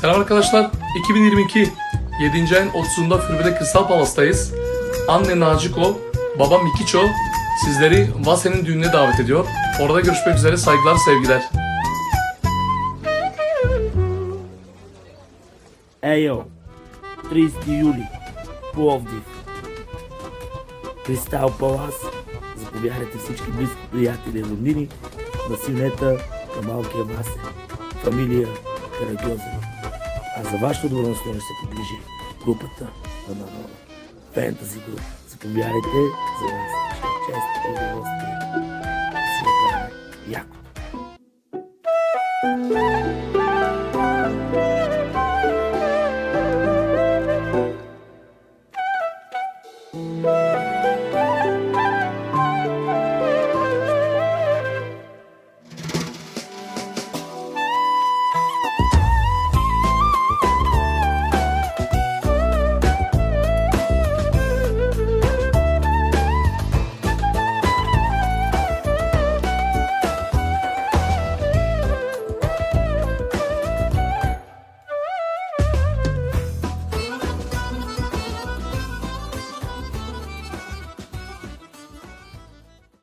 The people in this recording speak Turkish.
Selam arkadaşlar. 2022 7. ayın 30'unda Fürbe'de Kristal Palas'tayız. Anne Naciko, baba Mikiço sizleri Vasen'in düğününe davet ediyor. Orada görüşmek üzere saygılar, sevgiler. Ejo, 30 юли, Пловдив. Кристал Палас. Заповядайте всички близки приятели и роднини на синета към малкия Васен. Фамилия Карагьозева. А за вашето добро настроение се погрижи групата на народа. Фентази група. Заповядайте за вас. Ще е чест и удоволствие. Да си направим яко.